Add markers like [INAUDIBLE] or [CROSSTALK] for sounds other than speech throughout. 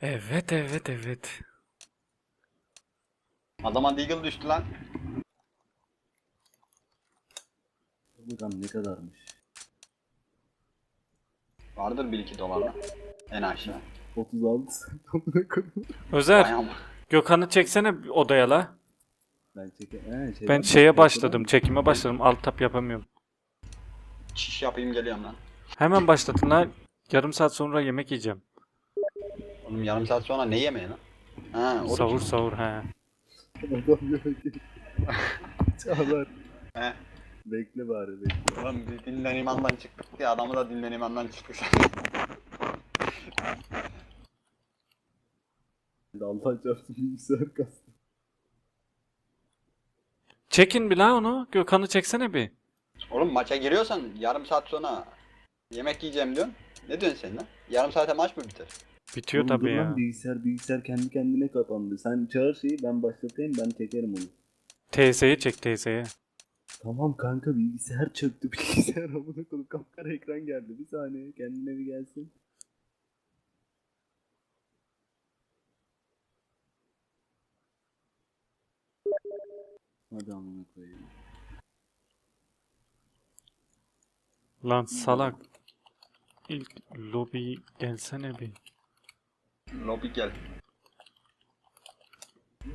Evet evet evet. Adama Deagle düştü lan. Bakalım ne kadarmış. Vardır 1-2 dolarla. En aşağı. 36 cent [LAUGHS] amına koyayım. Özer Bayağı mı? Gökhan'ı çeksene odaya la. Ben çeke... He, şey Ben şeye başladım çekime başladım alt tap yapamıyorum. Çiş yapayım geliyorum lan. Hemen başlatın la. Yarım saat sonra yemek yiyeceğim. Oğlum yarım saat sonra ne yemeği lan? Ha, oruç. Sahur sahur he. Adam yemek yiyor. Çağlar. He. Bekle bari bekle. Ulan biz dinden imandan çıktık diye adamı da dinden imandan çıktık. [LAUGHS] Allah çarpsın bilgisayar kastı. Çekin bir la onu. Gökhan'ı çeksene bir. Oğlum maça giriyorsan yarım saat sonra yemek yiyeceğim diyorsun. Ne diyorsun sen lan? Yarım saate maç mı biter? Bitiyor Oğlum tabii dur lan, ya. Bilgisayar bilgisayar kendi kendine kapandı. Sen çağır şeyi ben başlatayım ben çekerim onu. TS'yi çek TS'yi. Tamam kanka bilgisayar çöktü [LAUGHS] bilgisayar amına koyayım kapkara ekran geldi bir saniye kendine bir gelsin. Hadi amına koyayım. Lan salak. İlk lobi gelsene bir. Lobi gel.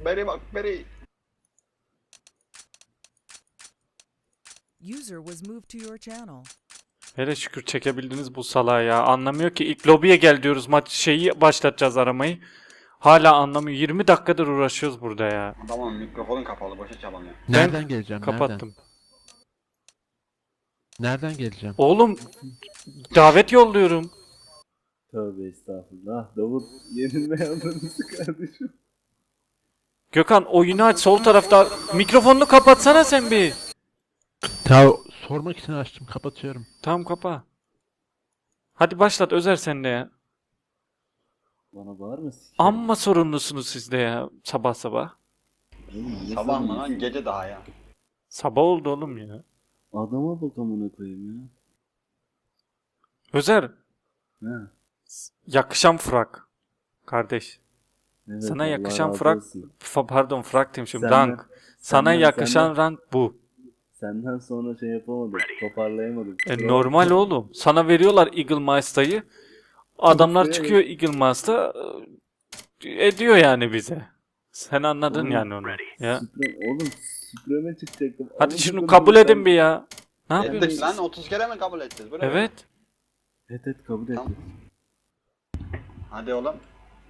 Beri bak beri. User was moved to your channel. Hele şükür çekebildiniz bu salağı ya. Anlamıyor ki ilk lobiye gel diyoruz maç şeyi başlatacağız aramayı. Hala anlamıyor. 20 dakikadır uğraşıyoruz burada ya. Adamın mikrofonun kapalı boşa çabalıyor. Nereden geleceğim? Kapattım. Nereden? Nereden geleceğim? Oğlum davet yolluyorum. Tövbe estağfurullah. Davut yenilme yanlarınızı kardeşim. Gökhan oyunu aç sol tarafta. Mikrofonunu kapatsana sen bir. Ya sormak için açtım. Kapatıyorum. Tamam kapa. Hadi başlat Özer sen de ya. Bana bağırma sikerim. Amma sorumlusunuz siz de ya sabah sabah. Oğlum, ne Sabah mı lan gece daha ya. Sabah oldu oğlum ya. Adama bak amına koyayım ya. Özer He. Yakışan frak. Kardeş. Evet, Sana yakışan frak-. Fa- pardon frak demişim. Senden- rank. Sana senden- yakışan senden- rank bu. Senden sonra şey yapamadım. Toparlayamadım. E, normal oğlum. Sana veriyorlar Eagle Master'ı. Adamlar çıkıyor Eagle Master e, ediyor yani bize. Sen anladın Oğlum, yani onu. Ya. Süprem, oğlum Süprem'e çıkacaktım. Hadi Ama şunu kabul sen- edin bir ya. Ne yapıyorsun? lan 30 kere mi kabul ne? Evet. Evet evet kabul et. Tamam. Hadi oğlum.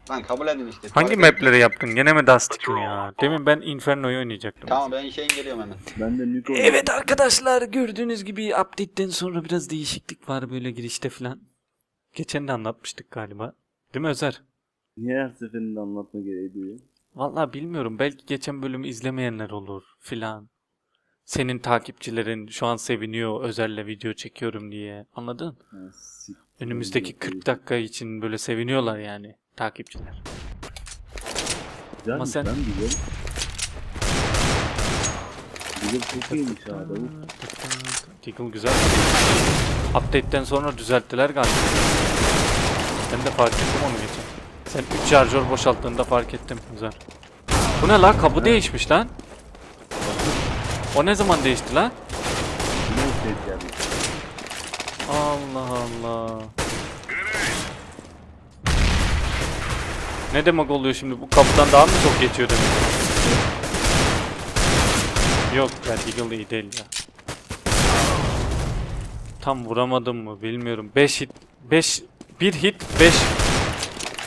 Lan kabul edin işte. Hangi Tuvalete- mapleri yaptın? Gene mi Dust'ın ya? Demin ben Inferno'yu oynayacaktım. Tamam ben şeyin geliyorum hemen. Ben de Niko. Evet arkadaşlar gördüğünüz gibi update'ten sonra biraz değişiklik var böyle girişte falan. Geçen de anlatmıştık galiba. Değil mi Özer? Niye her seferinde anlatma gereği duyuyor? Vallahi bilmiyorum. Belki geçen bölümü izlemeyenler olur filan. Senin takipçilerin şu an seviniyor Özer'le video çekiyorum diye. Anladın? Önümüzdeki 40 dakika için böyle seviniyorlar yani takipçiler. Güzelmiş Ama sen- lan biliyorum. Biliyorum çok iyiymiş ha Davut. Deagle güzel. Update'ten sonra düzelttiler galiba. Ben de fark ettim onu geçen. Sen 3 şarjör boşalttığında fark ettim. Güzel. Bu ne la? Kapı değişmiş lan. O ne zaman değişti lan? Allah Allah. Ne demek oluyor şimdi? Bu kapıdan daha mı çok geçiyor demek? Yok ya Deagle iyi değil ya. Tam vuramadım mı bilmiyorum. 5 hit 5 1 hit 5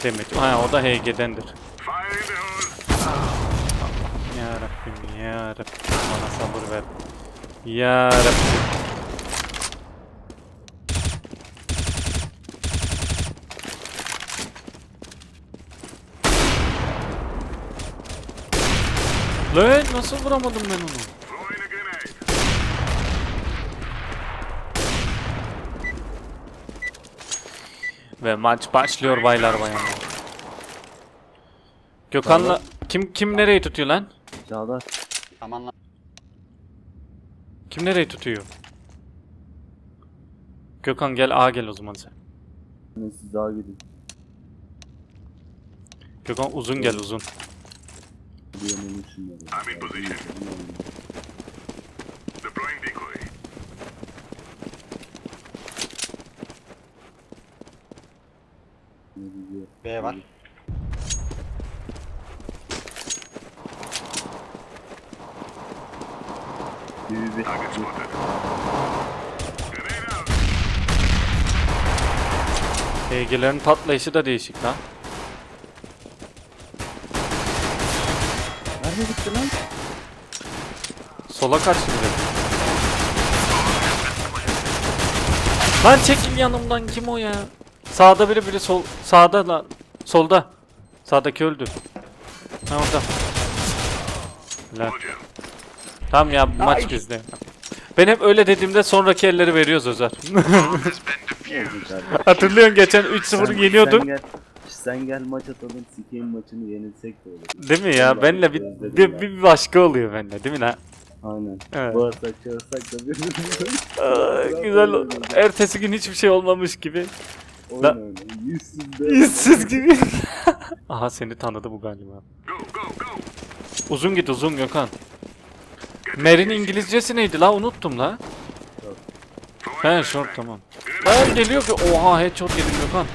demek. Ha o da HG'dendir. Ya Rabbim ya Rabbim bana sabır ver. Ya Rabbim. Lan nasıl vuramadım ben onu? Ve maç başlıyor baylar bayanlar. Gökhan'la kim kim nereyi tutuyor lan? Çağlar. Aman lan. Kim nereyi tutuyor? Gökhan gel A gel o zaman sen. Hani siz daha gidin. Gökhan uzun gel uzun. Bir yanını şunları. I'm in position. B var. Bir bir EG'lerin patlayışı da değişik lan. Nerede gitti lan? Sola kaçtı biri. Lan çekil yanımdan kim o ya? Sağda biri biri sol sağda lan. Solda. Sağdaki öldü. Ha orada. Lan. Tamam ya bu maç bizde. Ben hep öyle dediğimde sonraki elleri veriyoruz Özer. [LAUGHS] [LAUGHS] Hatırlıyorsun geçen 3-0 Sen yeniyordun. gel, sen gel maç atalım sikeyim maçını yenilsek de olur. Değil mi ya? Ben Benle bir, bir, bir başka oluyor benle değil mi lan? Aynen. Evet. Bağırsak çağırsak da. Aa, [LAUGHS] güzel. Ertesi gün hiçbir şey olmamış gibi. Oyun. Yüzsüz de. Yüzsüz gibi. Aha seni tanıdı bu galiba. Uzun git uzun Gökhan. Mer'in İngilizcesi neydi la? Unuttum la. He short tamam. Lan geliyor ki oha headshot yedim Gökhan.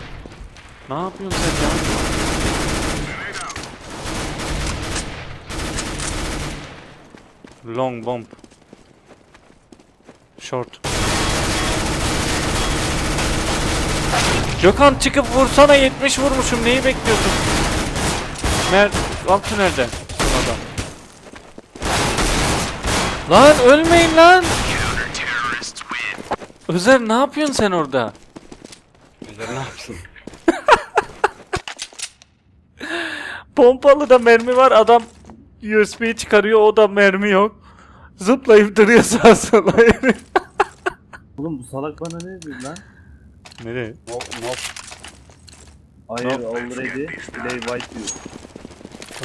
Ne yapıyorsun sen ya? Long bomb. Short. Gökhan çıkıp vursana 70 vurmuşum neyi bekliyorsun? Mer alt tünelde. Son adam. Lan ölmeyin lan. Özer ne yapıyorsun sen orada? Güzel ne yapsın? [LAUGHS] Pompalı da mermi var adam USB çıkarıyor o da mermi yok. Zıplayıp duruyor sağa sola. [LAUGHS] Oğlum bu salak bana ne dedi lan? Nereye? No, no. Hayır already play white diyor.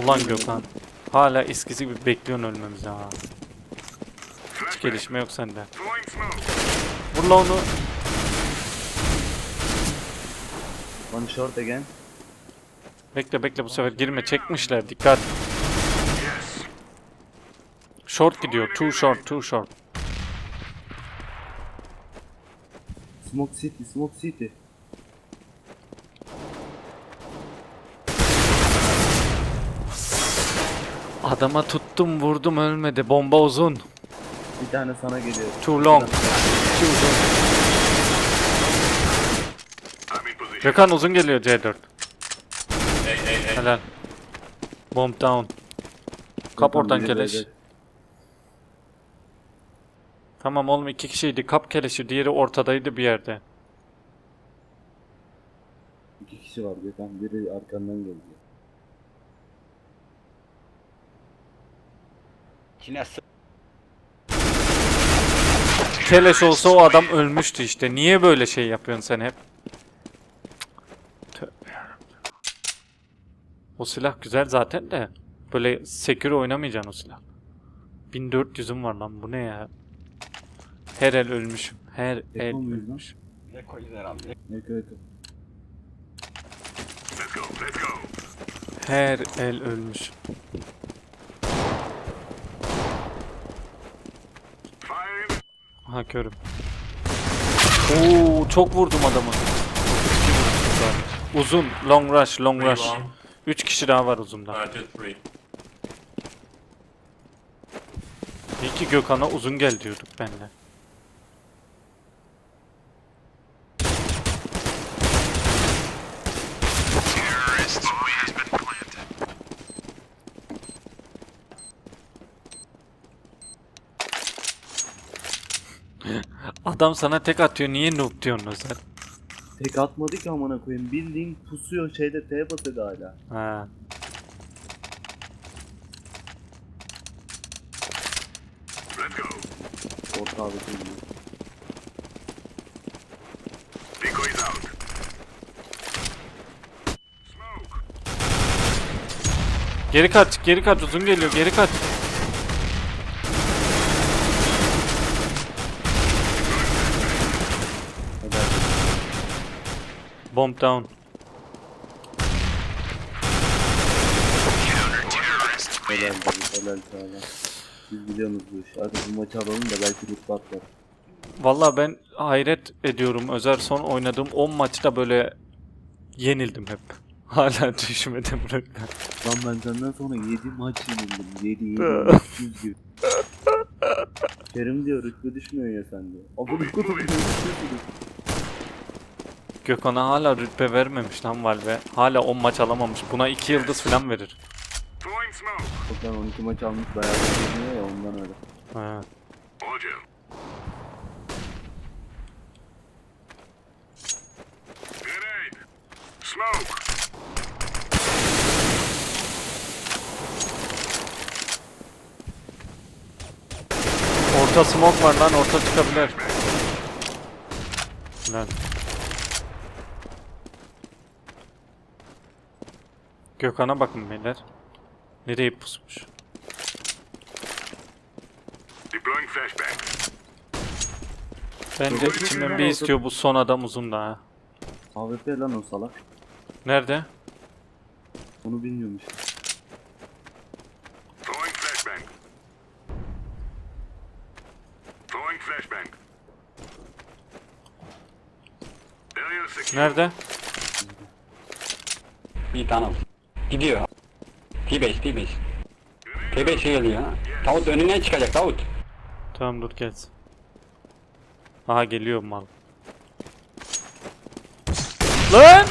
Ulan Gökhan. Hala eskisi gibi bekliyorsun ölmemizi ha. Hiç gelişme yok sende. Vur la onu. One short again. Bekle bekle bu sefer girme çekmişler dikkat. Short gidiyor. Too short, too short. Smoke city, smoke city. Adama tuttum vurdum ölmedi. Bomba uzun. Bir tane sana geliyor. Too long. Too uzun. Gökhan uzun geliyor C4. Helal. Bomb down. Kap oradan keleş. Tamam oğlum iki kişiydi. Kap keleşi diğeri ortadaydı bir yerde. İki kişi var Gökhan. Biri arkandan geliyor. Yine Keleş olsa o adam ölmüştü işte. Niye böyle şey yapıyorsun sen hep? Tövbe. O silah güzel zaten de. Böyle sekür oynamayacaksın o silah. 1400'üm var lan bu ne ya? Her el ölmüşüm. Her el ölmüşüm. Eko eko. Her el ölmüşüm. Aha körüm. Oo çok vurdum adamı. Uzun, long rush, long rush. 3 kişi daha var uzunda. İyi ki Gökhan'a uzun gel diyorduk benle. Adam sana tek atıyor niye noob diyorsun sen? Tek atmadı ki amına koyayım. Bildiğin pusuyor şeyde T basıyordu hala. Ha. Orta abi şimdi. Geri kaç, geri kaç uzun geliyor geri kaç. Bomb down. Helal tabii, helal sağlam. Siz biliyorsunuz bu işi. Hadi bu maçı alalım da belki rütbe atlar. Valla ben hayret ediyorum. Özer son oynadığım 10 maçta böyle yenildim hep. [LAUGHS] Hala düşmedim rütbe. Lan ben senden sonra 7 maç yenildim. 7 7 300 gibi. Kerim diyor rütbe düşmüyor ya sende. Abone kodum Gökhan'a hala rütbe vermemiş lan Valve. Hala 10 maç alamamış. Buna 2 yıldız falan verir. Okan 12 maç almış bayağı bir oynuyor ya ondan öyle. Ha. Orta smoke var lan orta çıkabilir. Lan. Gökhan'a bakın beyler. Nereye pusmuş? Bence içimden bir istiyor bu son adam uzun da ha. AWP lan o salak. Nerede? Onu bilmiyormuş. Nerede? Bir tane. Gidiyor. T-base, T-base. T-base geliyor ha. Tavut önüne çıkacak Tavut. Tamam dur gelsin. Aha geliyor mal. Lan!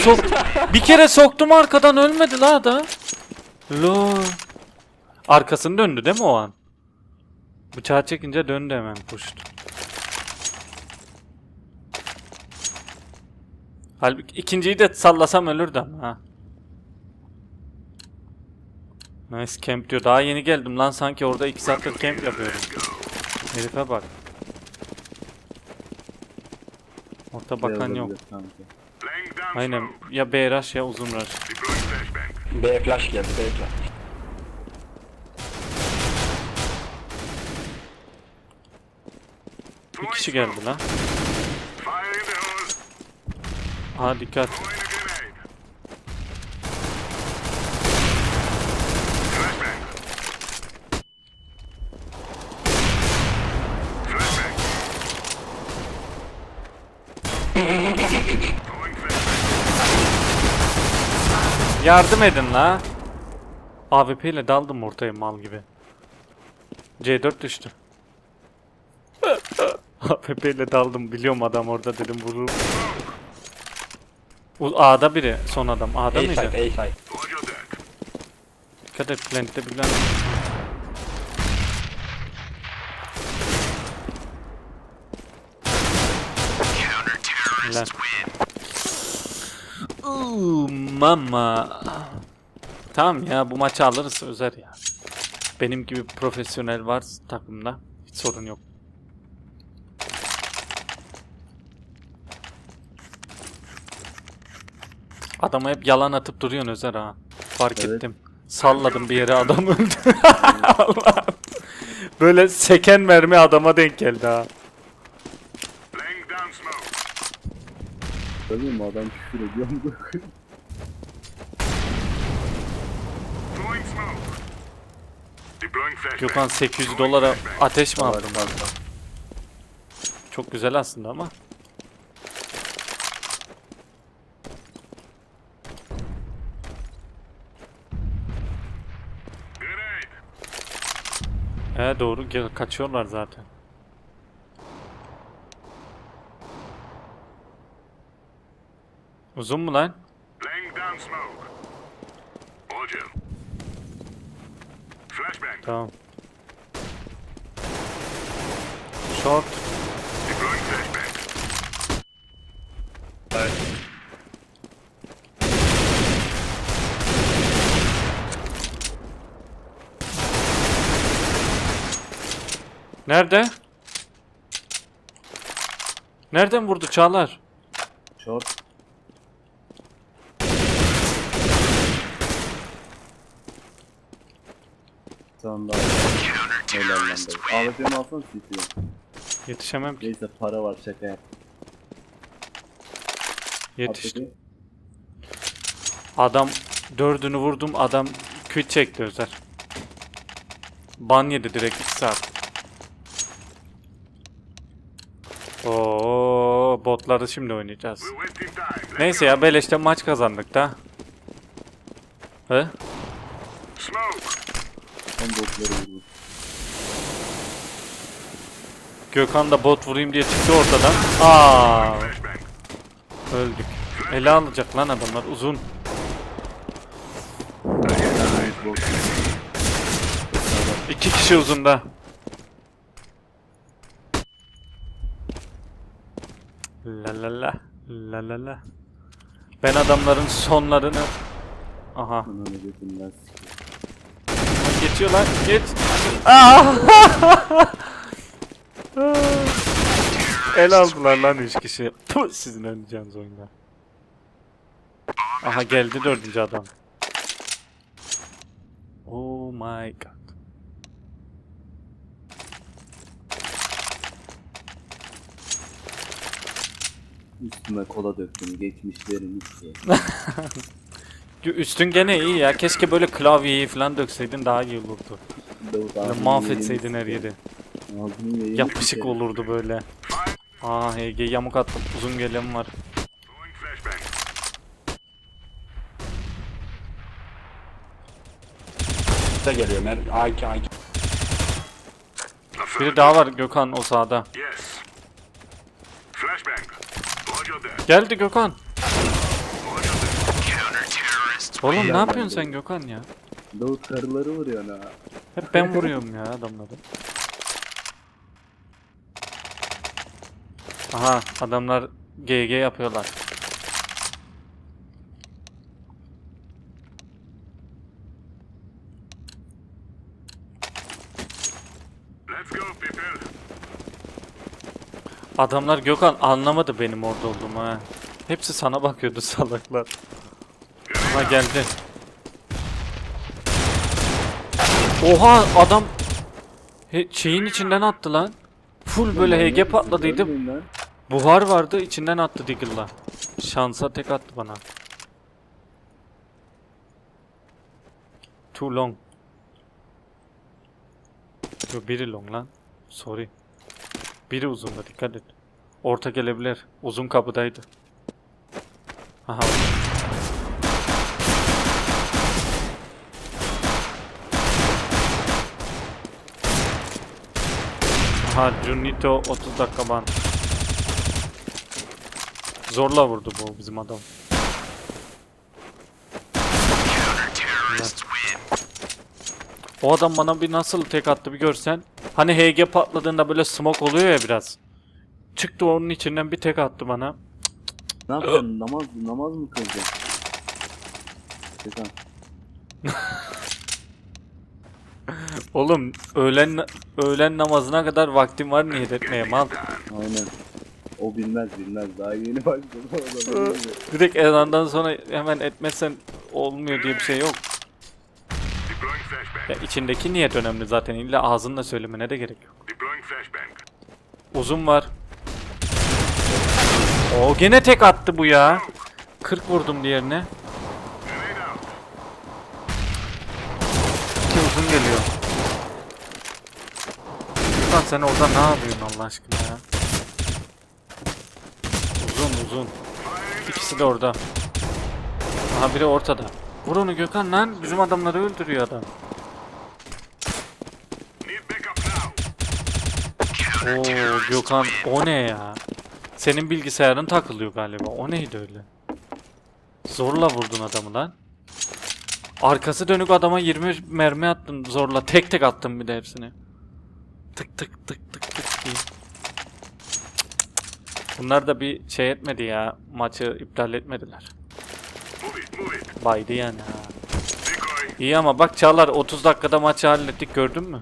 Sok [LAUGHS] bir kere soktum arkadan ölmedi la da. Lo. Arkasını döndü değil mi o an? Bıçağı çekince döndü hemen puştu. Halbuki ikinciyi de sallasam ölürdü ama ha. Nice camp diyor. Daha yeni geldim lan sanki orada 2 saattir camp yapıyorum. Herife bak. Orta bakan yok. Aynen ya B rush ya uzun rush. B flash geldi, B flash. Bir kişi geldi lan. Fire in the hole. Aha dikkat. Yardım edin la. AWP ile daldım ortaya mal gibi. C4 düştü. [LAUGHS] AWP ile daldım biliyorum adam orada dedim vurur. U- A'da biri son adam. A'da A mıydı? side, A that. Dikkat et plant'te bilen. Lan. Uuu, mama. Tamam ya bu maçı alırız Özer ya. Benim gibi profesyonel var takımda. Hiç sorun yok. Adama hep yalan atıp duruyorsun Özer ha. Fark Evet. ettim. Salladım bir yere adam öldü. [LAUGHS] Allah'ım. Böyle seken mermi adama denk geldi ha. Laying down smoke. Tabii mi adam küfür ediyor mu? Throwing smoke. Deploying flashbang. [LAUGHS] Gökhan 800 dolara ateş mi aldın? Çok güzel aslında ama. Grenade. He doğru kaçıyorlar zaten. Uzun mu lan? Tamam. Short. Deploying flashbang. Nerede? Nereden vurdu Çağlar? Short. Sağında Helal lan. AWP'mi alsana CT'ye. Yetişemem ki. Neyse para var şaka yap. Yetişti. Alttaki- Adam Dördünü vurdum adam quit çekti Özer. Ban yedi direkt 2 saat. Oo botları şimdi oynayacağız. Neyse ya beleşte maç kazandık da. He? Gökhan da bot vurayım diye çıktı ortadan. Aa öldük. Ele alacak lan adamlar uzun. İki kişi uzunda. La la la. La la la. Ben adamların sonlarını... Aha. Geçiyor lan. Geç. Aa! [LAUGHS] El aldılar lan üç kişi. Puh, sizin öleceğiniz oyunda. Aha geldi dördüncü adam. Oh my god. Üstüme kola döktüm. Geçmişlerim işte. [LAUGHS] Üstün gene iyi ya. Keşke böyle klavyeyi falan dökseydin daha iyi olurdu. Böyle mahvetseydin her yeri. Yapışık olurdu böyle. Aa HG yamuk attım. Uzun gelen var. Size geliyor mer. A2 A2. Biri daha var Gökhan o sağda. Yes. Geldi Gökhan. Oğlum ne yapıyorsun sen Gökhan ya? Davut karıları vuruyor ha. Hep ben vuruyorum ya adamları. Aha adamlar GG yapıyorlar. Let's go, people. Adamlar Gökhan anlamadı benim orada olduğumu ha. Hepsi sana bakıyordu [LAUGHS] salaklar. Ha geldi. Oha adam He, şeyin içinden attı lan. Full böyle HG patladıydı. Buhar vardı içinden attı Diggle'la. Şansa tek attı bana. Too long. Yo biri long lan. Sorry. Biri uzunda dikkat et. Orta gelebilir. Uzun kapıdaydı. Aha. Aha Junito 30 dakika ban. Zorla vurdu bu bizim adam. O adam bana bir nasıl tek attı bir görsen. Hani HG patladığında böyle smoke oluyor ya biraz. Çıktı onun içinden bir tek attı bana. Ne yapacaksın? namaz, namaz mı kılacaksın? [LAUGHS] Oğlum öğlen öğlen namazına kadar vaktim var niyet etmeye mal. Aynen. O bilmez bilmez. Daha yeni başladı o [LAUGHS] da. Direkt ezandan sonra hemen etmezsen olmuyor diye bir şey yok. Ya içindeki niyet önemli zaten. İlla ağzınla söylemene de gerek yok. Uzun var. O gene tek attı bu ya. 40 vurdum diğerine. İki uzun geliyor. Lan sen orada ne yapıyorsun Allah aşkına ya? Uzun uzun. İkisi de orada. Aha biri ortada. Vur onu Gökhan lan. Bizim adamları öldürüyor adam. Oo Gökhan o ne ya? Senin bilgisayarın takılıyor galiba. O neydi öyle? Zorla vurdun adamı lan. Arkası dönük adama 20 mermi attın zorla. Tek tek attın bir de hepsini. Tık tık tık tık tık diye. Bunlar da bir şey etmedi ya. Maçı iptal etmediler. Baydı yani ha. İyi ama bak Çağlar 30 dakikada maçı hallettik gördün mü?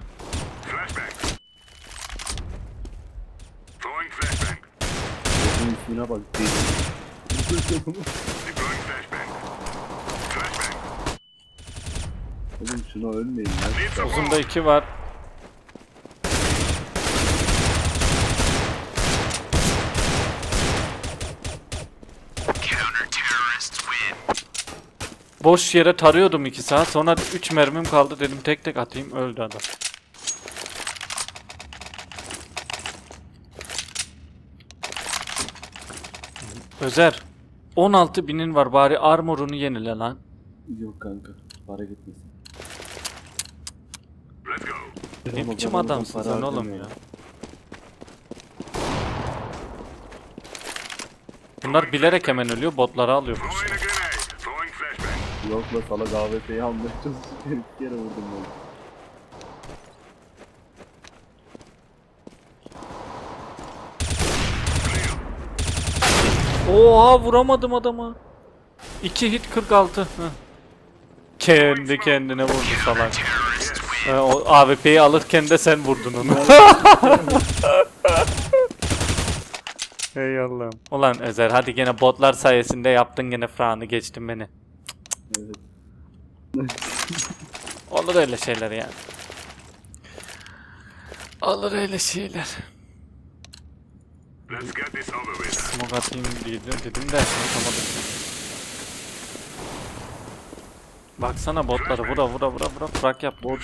Flashbang. Throwing flashbang. Gökhan'ın ismine bak. Oğlum şuna ölmeyin some Uzunda. 2 var. boş yere tarıyordum 2 saat. Sonra 3 mermim kaldı dedim tek tek atayım öldü adam. Özer 16 binin var bari armorunu yenile lan. Yok kanka. Para gitmesin. Let's go. Ne Ama biçim adamsın sen oğlum ya. Bunlar bilerek hemen ölüyor botları alıyor. Yok la salak AWP'yi almaya çalışıyor. [LAUGHS] Kere vurdum ben. Oha vuramadım adama. 2 hit 46. Heh. Kendi kendine vurdu salak. Ee, o AWP'yi alırken de sen vurdun onu. [LAUGHS] Ey Allah'ım. Ulan Özer hadi gene botlar sayesinde yaptın gene Fran'ı geçtin beni. Evet. Olur öyle şeyler yani. Olur öyle şeyler. Let's get this over with. Smoke atayım dedim, dedim de atamadım. Baksana botları vura vura vura vura frak yap. Bot,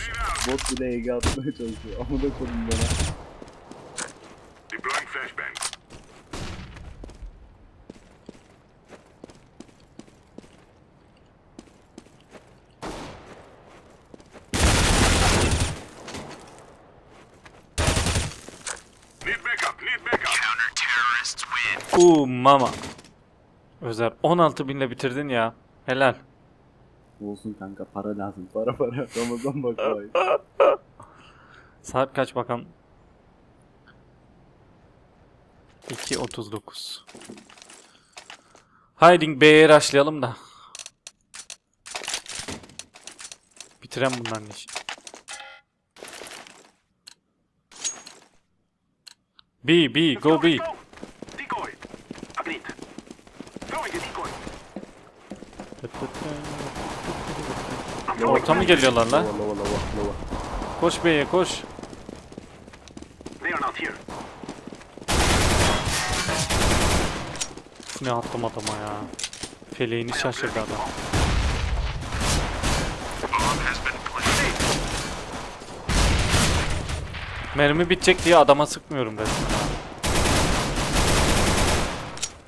bot bile Ege atmaya çalışıyor. Amına koydum bana. Mama. Özer 16 binle bitirdin ya. Helal. Olsun kanka para lazım. Para para. Ramazan bak vay. [LAUGHS] Saat kaç bakalım? 2.39 Hiding B'ye rushlayalım da. Bitiren bunların işi. B, B, go B. Decoy. Agreed. Throwing a decoy. Orta mı geliyorlar lan? Lava lava lava lava. Koş B'ye koş. Ne attım adama ya. Feleğini şaşırdı adam. Mermi bitecek diye adama sıkmıyorum resmen.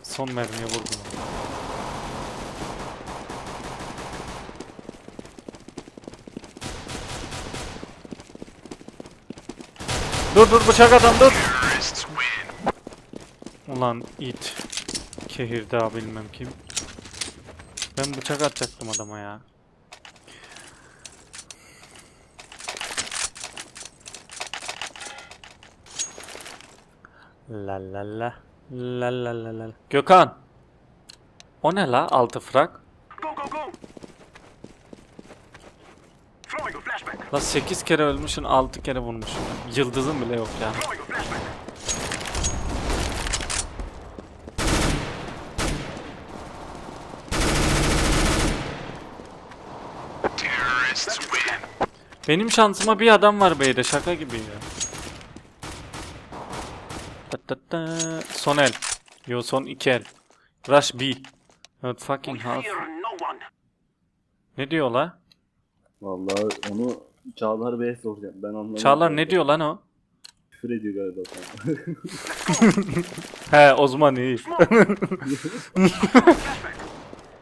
Son mermiye vurdum. Dur dur bıçak adam dur. Ulan it. Kehirda bilmem kim. Ben bıçak atacaktım adama ya. La la la. La la la la. Gökhan. O ne la? Altı frak. Go, go, go! Throwing a flashbang. La 8 kere ölmüşsün 6 kere vurmuşsun. Yıldızın bile yok ya. Benim şansıma bir adam var B'de şaka gibi ya. Son el. Yo son iki el. Rush B. Evet fucking half. Ne diyor la? Vallahi onu Çağlar Bey'e soracağım. Ben anlamadım. Çağlar ne diyor lan o? Küfür ediyor galiba sana. [LAUGHS] He Osman iyi. Flashbang.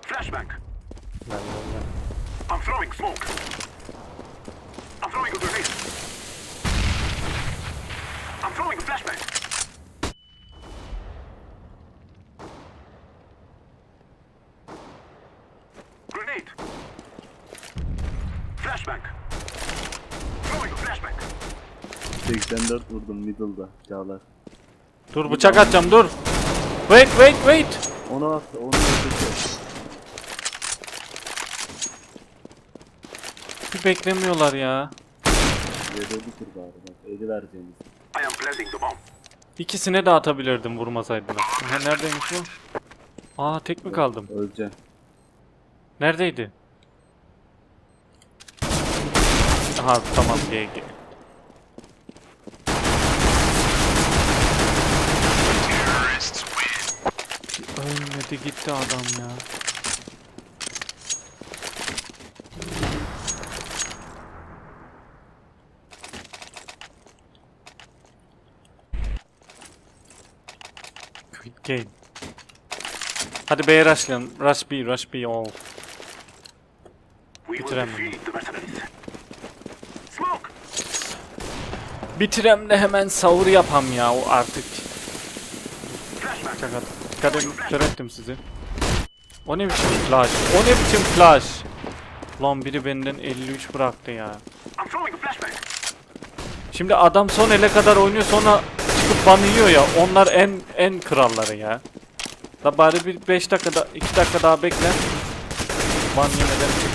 Flashbang. I'm throwing smoke. I'm throwing a grenade. I'm throwing a flashbang. Grenade. Flashbang. Throwing a flashbang. 84 vurdum middle'da Çağlar. Dur bıçak atacağım dur. Wait wait wait. Onu attı, onu attı. Bir beklemiyorlar ya. Yedi bitir bari bak. Eli vereceğimiz. I am planting the bomb. İkisine de atabilirdim vurmasaydılar. Aha neredeymiş bu? Aa tek mi kaldım? Öleceğim. Neredeydi? Aha tamam GG. Gitti gitti adam ya. Quick game. Hadi B'ye rushlayalım. Rush B, rush B all. Bitiremem. Bitiremle hemen savur yapam ya o artık. Çakat. Dikkat, edin, kör ettim sizi. O ne biçim flash? O ne biçim flash? Lan biri benden 53 bıraktı ya. Şimdi adam son ele kadar oynuyor sonra çıkıp ban yiyor ya. Onlar en en kralları ya. Da bari bir 5 dakika 2 dakika daha bekle. Ban yemeden çık.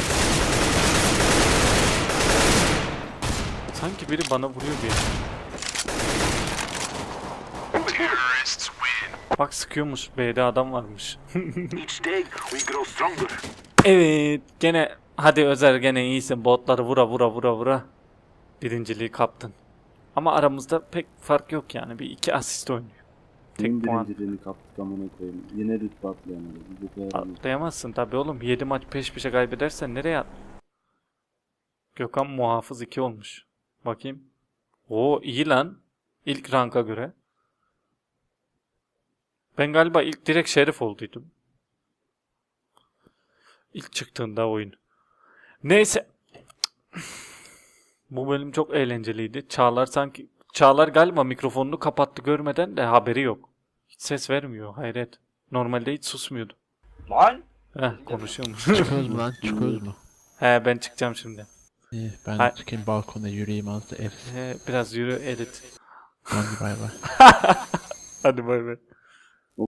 Sanki biri bana vuruyor diye. Bak sıkıyormuş. B'de adam varmış. [LAUGHS] Each day we grow stronger. evet. Gene hadi Özer gene iyisin. Botları vura vura vura vura. Birinciliği kaptın. Ama aramızda pek fark yok yani. Bir iki asist oynuyor. Tek puan. birinciliğini kaptık amına koyayım. Yine rütbe atlayamadı. Biz bu kadar değil. Atlayamazsın tabi oğlum. 7 maç peş peşe kaybedersen nereye at? Gökhan muhafız 2 olmuş. Bakayım. Oo iyi lan. İlk ranka göre. Ben galiba ilk direkt şerif olduydum. İlk çıktığında oyun. Neyse. Bu bölüm çok eğlenceliydi. Çağlar sanki Çağlar galiba mikrofonunu kapattı görmeden de haberi yok. Hiç ses vermiyor hayret. Normalde hiç susmuyordu. Lan! Heh konuşuyormuş. [LAUGHS] Çıkıyoruz mu lan? Çıkıyoruz mu? He ben çıkacağım şimdi. İyi ben Hay- çıkayım balkonda yürüyeyim azıcık ev. He, biraz yürü edit. Hadi bay bay. [LAUGHS] Hadi bay bay.